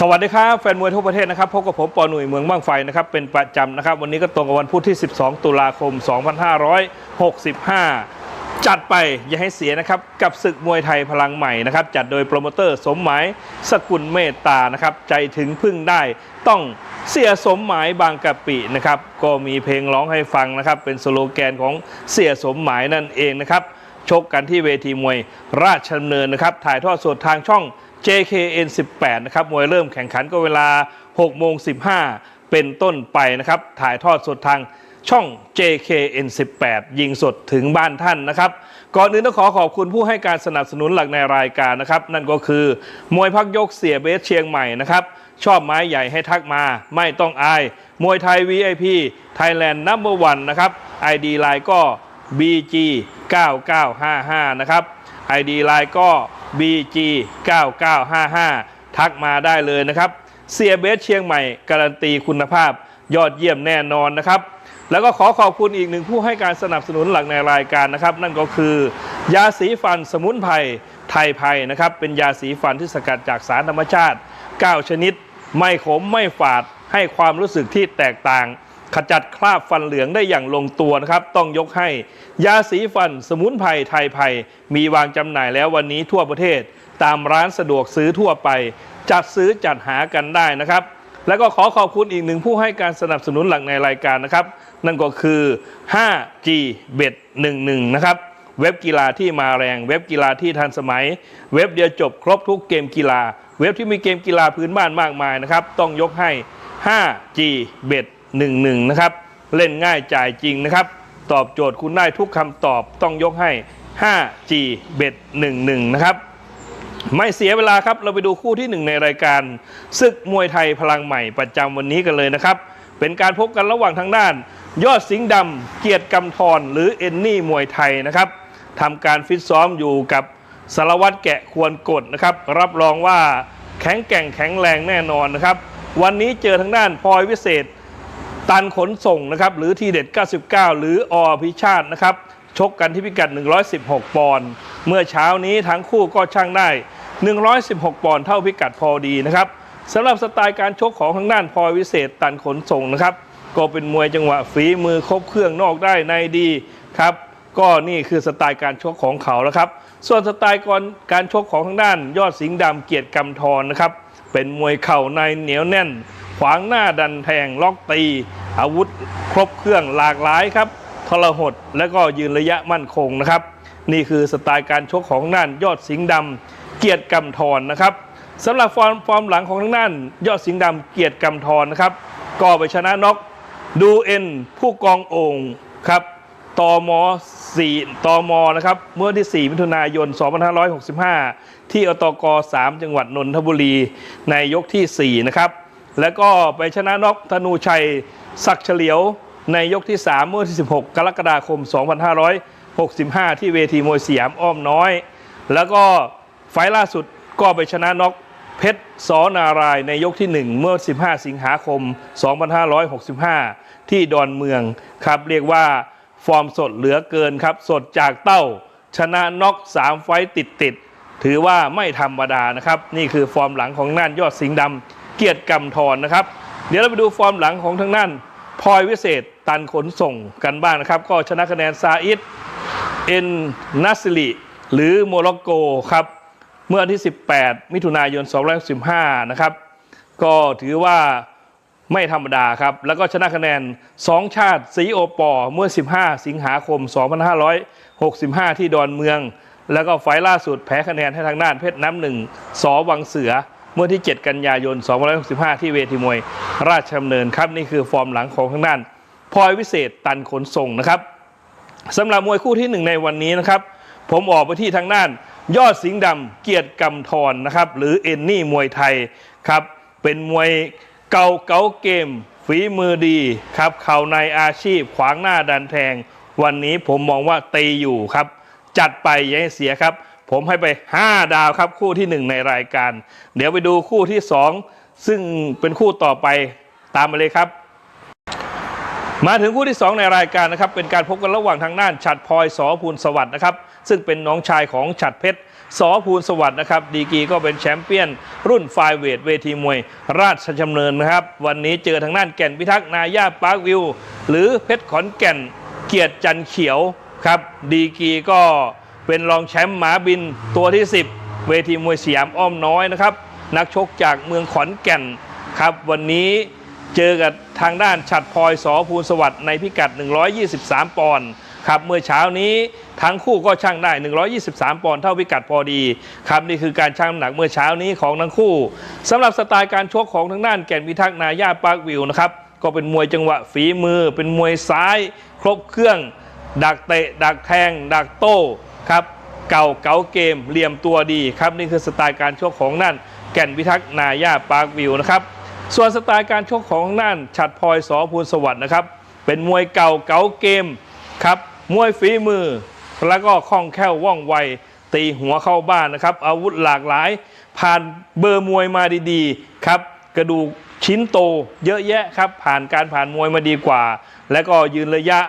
สวัสดีครับ แฟนมวยทั่วประเทศนะครับพบกับผมปอหนุ่ยเมืองบ้างไฟนะครับเป็นประจำนะครับ วันนี้ก็ตรงกับวันพุธที่ 12 ตุลาคม 2565 จัดไปอย่าให้เสียนะครับ กับศึกมวยไทยพลังใหม่นะครับ จัดโดยโปรโมเตอร์สมหมายสกุลเมตตานะครับ ใจถึงพึ่งได้ต้องเสียสมหมายบางกะปินะครับ ก็มีเพลงร้องให้ฟังนะครับ เป็นสโลแกนของเสียสมหมายนั่นเองนะครับชกกันที่เวทีมวยราชดำเนินนะครับ ถ่ายทอดสดทางช่อง JKN 18 นะครับ มวยเริ่มแข่งขันก็เวลา 6 โมง 15 เป็นต้นไปนะครับ ถ่ายทอดสดทางช่อง JKN 18 ยิงสดถึงบ้านท่านนะครับ ก่อนอื่นต้องขอขอบคุณผู้ให้การสนับสนุนหลักในรายการนะครับ นั่นก็คือ มวยพักยกเสียเบสเชียงใหม่นะครับ ชอบไม้ใหญ่ให้ทักมา ไม่ต้องอาย มวยไทย VIP Thailand Number One นะครับ ID ไลน์ก็ BG 9955 นะครับ ID ไลน์ก็ BG 9955 ทักมาได้เลยนะครับเสียเบสเชียงใหม่ การันตีคุณภาพยอดเยี่ยมแน่นอนนะครับ แล้วก็ขอขอบคุณอีกหนึ่งผู้ให้การสนับสนุนหลักในรายการนะครับ นั่นก็คือยาสีฟันสมุนไพรไทยไพรนะครับ เป็นยาสีฟันที่สกัดจากสารธรรมชาติ 9 ชนิด ไม่ขมไม่ฝาดให้ความรู้สึกที่แตกต่าง ขจัดคราบฟันเหลืองได้อย่างลงตัวนะครับ ต้องยกให้ ยาสีฟันสมุนไพรไทยไพรมีวางจำหน่ายแล้ววันนี้ทั่วประเทศ ตามร้านสะดวกซื้อทั่วไป จัดซื้อจัดหากันได้นะครับ แล้วก็ขอขอบคุณอีกหนึ่งผู้ให้การสนับสนุนหลักในรายการนะครับ นั่นก็คือ 5G Bet 11 นะครับ เว็บกีฬาที่มาแรง เว็บกีฬาที่ทันสมัย เว็บเดียวจบครบทุกเกมกีฬา เว็บที่มีเกมกีฬาพื้นบ้านมากมายนะครับ ต้องยกให้ 5G Bet 11นะครับ เล่นง่ายจ่ายจริงนะครับ ตอบโจทย์คุณได้ทุกคำตอบต้องยกให้ 5G Bet 11 นะครับ ไม่เสียเวลาครับ เราไปดูคู่ที่หนึ่งในรายการศึกมวยไทยพลังใหม่ประจำวันนี้กันเลยนะครับ เป็นการพบกันระหว่างทางด้าน ยอดสิงห์ดำเกียรติกำธรหรือเอนนี่มวยไทยนะครับทำการฟิตซ้อมอยู่กับสารวัตรแกะควรกดนะครับ รับรองว่าแข็งแกร่งแข็งแรงแน่นอนนะครับ วันนี้เจอทางด้านพลอยวิเศษ ตันขนส่งนะครับหรือทีเด็ด 99 หรืออพิชาตินะครับชกกันที่พิกัด 116 ปอนด์เมื่อเช้านี้ทั้งคู่ก็ช่างได้ 116 ปอนด์เท่าพิกัดพอดีนะครับสำหรับสไตล์การชกของทางด้านพลอยวิเศษตันขนส่งนะครับก็เป็นมวยจังหวะฝีมือครบเครื่องนอกได้ในดีครับก็นี่คือสไตล์การชกของเขาแล้วครับ ส่วนสไตล์ก่อนการชกของทางด้าน ยอดสิงห์ดำเกียรติกำธรนะครับเป็นมวยเข่าในเหนียวแน่น ขวางหน้าดันแทงล็อกตี อาวุธครบเครื่องหลากหลายครับทรหดและก็ยืนระยะมั่นคงนะครับ นี่คือสไตล์การชกของทางด้านยอดสิงห์ดำเกียรติกำธรนะครับสำหรับฟอร์มฟอร์มหลังของทางด้านยอดสิงห์ดำเกียรติกำธรนะครับก็ไปชนะน็อกดูเอ็นผู้กองโองครับตม4ตมนะครับเมื่อที่ 4 มิถุนายน 2565 ที่อตก 3 จังหวัดนนทบุรีในยกทีสี่4 นะครับ แล้วก็ไปชนะน็อกธนูชัย ศักเฉลียวในยกที่ 3 เมื่อที่ 16 กรกฎาคม 2565 ที่เวทีมวยสยามอ้อมน้อย แล้วก็ไฟล์ล่าสุดก็ไปชนะน็อกเพชรสอนารายในยกที่ 1 เมื่อ 15 สิงหาคม 2565 ที่ดอนเมืองครับ เรียกว่าฟอร์มสดเหลือเกินครับ สดจากเต้า ชนะน็อก3 ไฟต์ติดติดๆถือว่าไม่ธรรมดานะครับ นี่คือฟอร์มหลังของน่านยอดสิงห์ดำ เกียรติกำธรนะครับ เดี๋ยวเราไปดูฟอร์มหลังของทางน่านพลอยวิเศษตันขนส่งกันบ้างนะครับ ก็ชนะคะแนนซาอิดเอ็นนัสลิหรือโมร็อกโกครับเมื่อวันที่ 18 มิถุนายน 2015 นะครับ ก็ถือว่าไม่ธรรมดาครับ แล้วก็ชนะคะแนน 2 ชาติสีโอปอเมื่อ 15 สิงหาคม 2565 ที่ดอนเมือง แล้วก็ไฟล์ล่าสุดแพ้คะแนนให้ทางด้านเพชรน้ำหนึ่งสอวังเสือ เมื่อที่ 7 กันยายน 2565 ที่เวทีมวย ราชดำเนินครับนี่คือฟอร์มหลังของทางด้านพลอยวิเศษตันขนส่งนะครับสำหรับมวยคู่ที่หนึ่งในวันนี้นะครับ ผมออกไปที่ทางด้าน ยอดสิงห์ดำเกียรติกำธรนะครับ หรือเอนนี่มวยไทยครับ เป็นมวยเก่าเก๋าเกม ฝีมือดีครับ เข่าในอาชีพขวางหน้าดันแทง วันนี้ผมมองว่าตีอยู่ครับ จัดไปอย่าให้เสียครับ ผมให้ไป 5 ดาวครับ คู่ที่ 1 ในรายการ เดี๋ยวไปดูคู่ที่ 2 ซึ่งเป็นคู่ต่อไปตามมาเลยครับ มาถึงคู่ที่ 2 ในรายการนะครับ เป็นการพบกันระหว่างทางด้านฉัดพลอยสอภูลสวัสดิ์นะครับ ซึ่งเป็นน้องชายของฉัดเพชรสอภูลสวัสดิ์นะครับ ดีกีก็เป็นแชมป์เปี้ยน รุ่นไฟเวทเวทีมวย ราชดำเนินนะครับ วันนี้เจอทางด้านแก่นพิทักษ์นาญาปาร์ควิว หรือเพชรขอนแก่นเกียรติจันเขียวครับ ดีกีก็ เป็นรองแชมป์หมาบินตัวที่ 10 เวทีมวยสยามอ้อมน้อยนะครับ นักชกจากเมืองขอนแก่นครับ วันนี้เจอกับทางด้านฉัดพลอยสอภูลสวัสดิ์ในพิกัด 123 ปอนด์ครับเมื่อเช้านี้ทั้งคู่ก็ช่างได้ 123 ปอนด์เท่าพิกัดพอดีครับนี่คือการชั่งน้ำหนักเมื่อเช้านี้ของทั้งคู่สำหรับสไตล์การชกของทางด้านแก่นพิทักษ์นาญาปาร์ควิวนะครับก็เป็นมวยจังหวะฝีมือ เป็นมวยซ้าย ครบเครื่อง ดักเตะ ดักแทง ดักโต้ ครับเก่าเก๋าเกมเหลี่ยมตัวดีครับนี่คือสไตล์การชกของนั่น แก่นพิทักษ์นาญาปาร์ควิวนะครับส่วนสไตล์การชกของนั่นฉัดพลอยสอภูลสวัสดิ์นะครับเป็นมวยเก่าเก๋าเกมครับมวยฝีมือ แล้วก็คล่องแคล่วว่องไวตีหัวเข้าบ้านนะครับอาวุธหลากหลาย ผ่านเบอร์มวยมาดีๆครับกระดูกชิ้นโตเยอะแยะครับผ่านการผ่านมวยมาดีกว่า และก็ยืนระยะ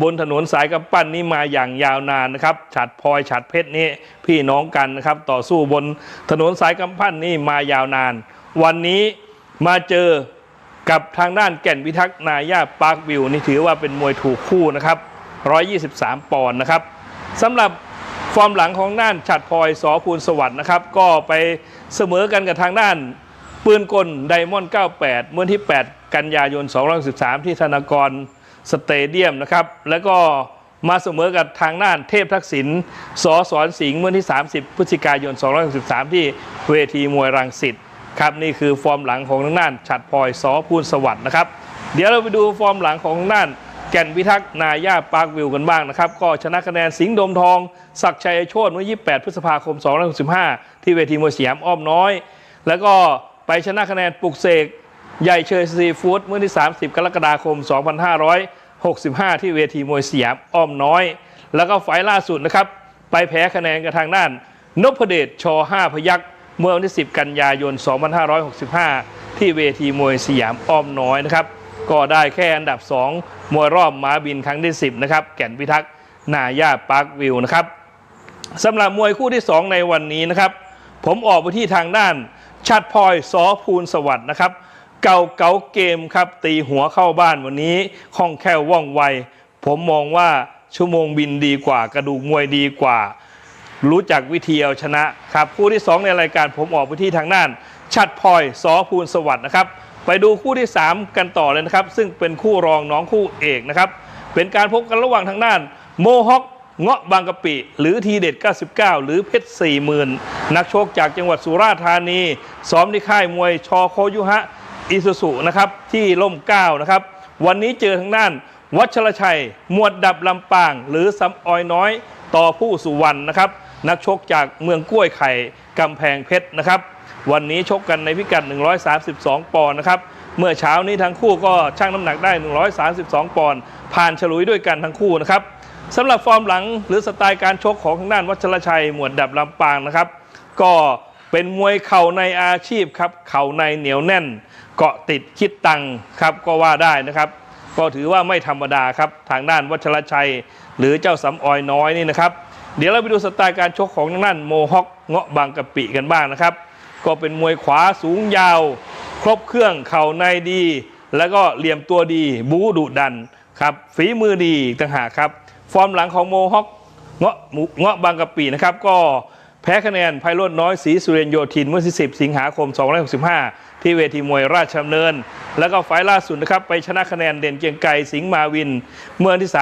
บนถนนสายกำปั้นนี้มาอย่างยาวนานนะครับฉัดพลอยฉัดเพชรนี่พี่น้องกันนะครับ ต่อสู้บนถนนสายกำปั้นนี่มายาวนาน วันนี้มาเจอกับทางด้านแก่นพิทักษ์นาญาปาร์ควิวนี่ถือว่าเป็นมวยถูกคู่นะครับ 123 ปอนด์นะครับสำหรับฟอร์มหลังของด้านฉัดพลอยสอภูลสวัสด์นะครับ ก็ไปเสมอกันกับทางด้านปืนกลไดมอนด์98 เมื่อที่ 8 กันยายน2013 ที่ธนากร สเตเดียมนะครับ แล้วก็มาเสมอกับทางด้านเทพทักษิณสอสอนสิงห์เมื่อที่ 30 พฤศจิกายน2013ที่เวทีมวยรังสิตครับนี่คือฟอร์มหลังของทางด้านฉัดพลอยสอภูลสวัสด์นะครับ เดี๋ยวเราไปดูฟอร์มหลังของทางด้านแก่นพิทักษ์นาญาปาร์ควิวกันบ้างนะครับ ก็ชนะคะแนนสิงห์ดมทอง ศักชัยโชตเมื่อ 28 พฤษภาคม 2565 ที่เวทีมวยสยามอ้อมน้อย แล้วก็ไปชนะคะแนนปลุกเสก ใหญ่เชยซีฟู้ดเมื่อที่ 30 กรกฎาคม 2565 ที่เวทีมวยสยามอ้อมน้อย แล้วก็ไฟล์ล่าสุดนะครับ ไปแพ้คะแนนกับทางด้านนพเดชช5พยักษ์เมื่อวันที่ 10 กันยายน 2565 ที่เวทีมวยสยามอ้อมน้อยนะครับ ก็ได้แค่อันดับ 2 มวยรอบม้าบินครั้งที่ 10 นะครับ แก่นพิทักษ์นาญาปาร์ควิวนะครับสำหรับมวยคู่ที่ 2 ในวันนี้นะครับ ผมออกไปที่ทางด้านชัดพลอยสอภูลสวัสด์นะครับ เก่าเก๋าเกมครับ ตีหัวเข้าบ้านวันนี้คล่องแคล่วว่องไว ผมมองว่าชั่วโมงบินดีกว่า กระดูกมวยดีกว่า รู้จักวิธีเอาชนะครับ คู่ที่ 2 ในรายการผมออกไปที่ทางด้าน ชัดพลอยสอภูลสวัสดิ์นะครับ ไปดูคู่ที่ 3 กันต่อเลยนะครับ ซึ่งเป็นคู่รองน้องคู่เอกนะครับ เป็นการพบกันระหว่างทางด้าน โมฮอคเงาะบางกะปิ หรือทีเด็ด 99 หรือเพชร 40,000 นักโชกจากจังหวัดสุราษฎร์ธานี ซ้อมที่ค่ายมวยชอโคยุฮะ อิสุสุนะครับที่ล่มเก้านะครับ วันนี้เจอทางด้าน วัชรชัยหมวดดับลำปาง หรือสำออยน้อย ต่อผู้สุวรรณนะครับ นักชกจากเมืองกล้วยไข่กำแพงเพชรนะครับ วันนี้ชกกันในพิกัด 132 ปอนด์นะครับ เมื่อเช้านี้ทั้งคู่ก็ชั่งน้ำหนักได้ 132 ปอนด์ผ่านฉลุยด้วยกันทั้งคู่นะครับสำหรับฟอร์มหลังหรือสไตล์การชกของทางด้านวัชรชัย หมวดดับลำปางนะครับ ก็ เป็นมวยเข่าในอาชีพครับ เข่าในเหนียวแน่น เกาะติดคิดตังครับก็ว่าได้นะครับ ก็ถือว่าไม่ธรรมดาครับ ทางด้านวัชรชัย หรือเจ้าสำออยน้อยนี่นะครับ เดี๋ยวเราไปดูสไตล์การชกของทางด้านโมฮอคเงาะบางกะปิกันบ้างนะครับ ก็เป็นมวยขวาสูงยาว ครบเครื่องเข่าในดี แล้วก็เหลี่ยมตัวดี บูดุดันครับฝีมือดีต่างหากครับ ฟอร์มหลังของโมฮอคเงาะเงาะบางกะปินะครับก็ แพ้คะแนนไพโรจน์น้อยศรีสุเรนโยธินเมื่อ 10 สิงหาคม 2565 ที่เวทีมวยราชดำเนิน แล้วก็ไฟล์ล่าสุดนะครับไปชนะคะแนนเด่นเกียงไกรสิงห์มาวิน เมื่อวันที่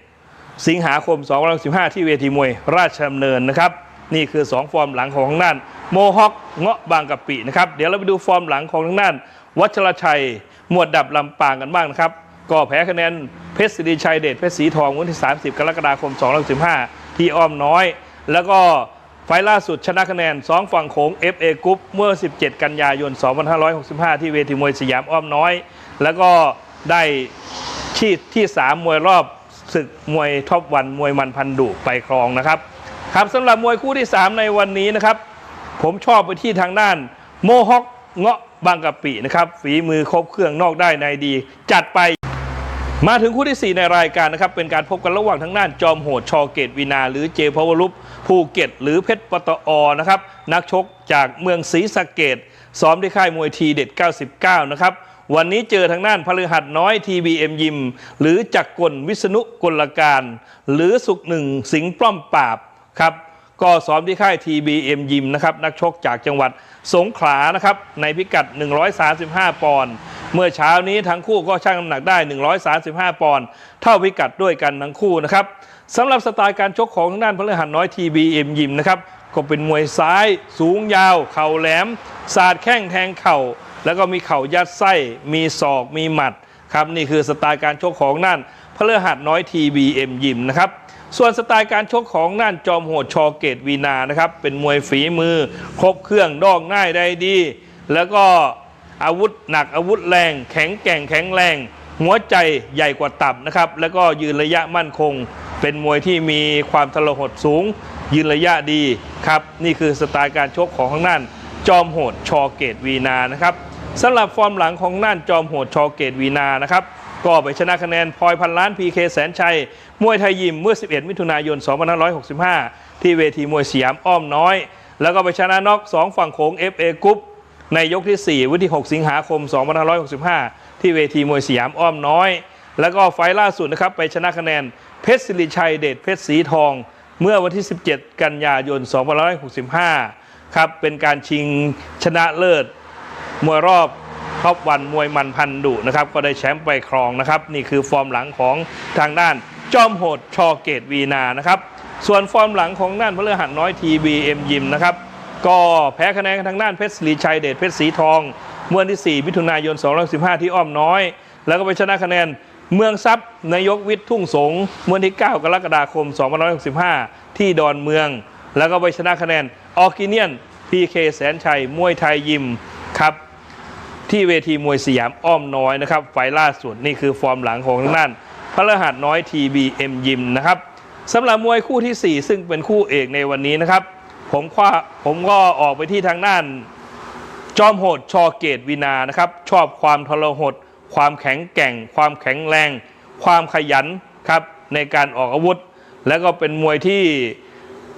31 สิงหาคม2015ที่เวทีมวยราชดำเนินนะครับนี่คือ 2 ฟอร์มหลังของทางด้านโมฮอคเงาะบางกะปินะครับเดี๋ยวเราไปดูฟอร์มหลังของทางด้าน วัชรชัย หมวดดับลำปางกันบ้างนะครับก็แพ้คะแนนเพชรศริชัยเดชเพชรสีทองวันที่ 30 กรกฎาคม2015ที่อ้อมน้อย แล้วก็ ไฟล์ล่าสุดชนะคะแนน2ฝั่งโขง FA กรุ๊ปเมื่อ 17 กันยายน 2565 ที่เวทีมวยสยามอ้อมน้อย แล้วก็ได้ที่ที่ 3 มวยรอบศึกมวยท็อปวันมวยมันพันดุไปครองนะครับครับสำหรับมวยคู่ที่ 3 ในวันนี้นะครับ ผมชอบไปที่ทางด้านโมฮอคเงาะบางกะปินะครับ ฝีมือครบเครื่องนอกได้ในดี จัดไปมาถึงคู่ที่ 4 ในรายการนะครับ เป็นการพบกันระหว่างทางด้านจอมโหดชอเกตวินา หรือเจพาวรุป ภูเก็ต หรือเพชรปตอนะครับนักชกจากเมืองศรีสะเกดซ้อมที่ค่ายมวยทีเด็ด 99 นะครับวันนี้เจอทางด้านพฤหัสน้อย TBM ยิม หรือจักรกลวิษณุกลการ หรือสุกหนึ่งสิงห์ปล้อมปราบครับก็ซ้อมที่ค่าย TBM ยิมนะครับนักชกจากจังหวัดสงขลานะครับในพิกัด 135 ปอนด์เมื่อเช้านี้ทั้งคู่ก็ชั่งน้ำหนักได้ 135 ปอนด์เท่าพิกัดด้วยกันทั้งคู่นะครับ สำหรับสไตล์การชกของทางด้านพลหันน้อย TBM ยิมนะครับก็เป็นมวยซ้ายสูงยาว เข่าแหลมสาดแข้งแทงเข่า แล้วก็มีเข่ายัดไส้ มีศอกมีหมัดครับนี่คือสไตล์การชกของนั่นพลหัดน้อย TBM ยิมนะครับส่วนสไตล์การชกของนั่นจอมโหดชอเกตวีนานะครับเป็นมวยฝีมือ ครบเครื่องดอกง่ายได้ดี แล้วก็อาวุธหนักอาวุธแรง แข็งแกร่งแข็งแรง หัวใจใหญ่กว่าตับนะครับแล้วก็ยืนระยะมั่นคง เป็นมวยที่มีความทรหดสูง ยืนระยะดีครับ นี่คือสไตล์การชกของข้างน่าน จอมโหดชอเกตวีนานะครับสำหรับฟอร์มหลังของน่านจอมโหดชอเกตวีนานะครับก็ไปชนะคะแนนพลอยพันล้านพีเคแสนชัย มวยไทยยิมเมื่อ 11 มิถุนายน 2565 ที่เวทีมวยสยามอ้อมน้อย แล้วก็ไปชนะน็อก2ฝั่งโขง FA กรุ๊ปในยกที่ 4 วันที่ 6 สิงหาคม 2565 ที่เวทีมวยสยามอ้อมน้อย แล้วก็ไฟล์ล่าสุดนะครับไปชนะคะแนน เพชรศิริชัยเดชเพชรสีทอง เมื่อวันที่ 17 กันยายน 2565 ครับ เป็นการชิงชนะเลิศ มวยรอบท็อปวันมวยมันพันดุนะครับ ก็ได้แชมป์ไปครองนะครับ นี่คือฟอร์มหลังของทางด้านจอมโหดชอเกตวีนานะครับ ส่วนฟอร์มหลังของด้านพฤหัสน้อยทีบีเอ็มยิมนะครับ ก็แพ้คะแนนทางด้านเพชรศรีชัยเดชเพชรสีทอง เมื่อวันที่ 4 มิถุนายน 2515 ที่อ้อมน้อย แล้วก็ไปชนะคะแนน เมืองทรัพย์นายกวิทย์ทุ่งสงเมื่อวันที่ 9 กรกฎาคม 2565 ที่ดอนเมือง แล้วก็ไปชนะคะแนนออกิเนียนพีเคแสนชัย มวยไทยยิมครับ ที่เวทีมวยสยามอ้อมน้อยนะครับไฟล์ล่าสุดนี่คือฟอร์มหลังของทางด้านพระรหัสน้อย TBM ยิมนะครับสำหรับมวยคู่ที่ 4 ซึ่งเป็นคู่เอกในวันนี้นะครับ ผมคว้าผมก็ออกไปที่ทางด้าน จอมโหดชอเกตวินานะครับ ชอบความทรหด ความแข็งแกร่ง ความแข็งแรง ความขยันครับในการออกอาวุธ แล้วก็เป็นมวยที่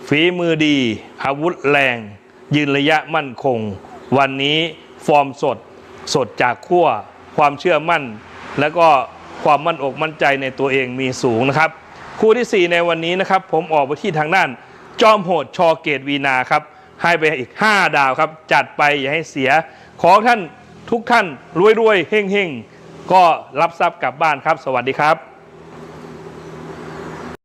ฝีมือดี อาวุธแรง ยืนระยะมั่นคง วันนี้ฟอร์มสดสดจากขั้วความเชื่อมั่น แล้วก็ความมั่นอกมั่นใจในตัวเองมีสูงนะครับ คู่ที่ 4 ในวันนี้นะครับ ผมออกไปที่ทางด้าน จอมโหดชอเกตวีนาครับให้ไปอีก 5 ดาวครับ จัดไปอย่าให้เสีย ขอท่านทุกท่านรวยๆเฮงๆ ก็รับทรัพย์กลับบ้านครับ สวัสดีครับ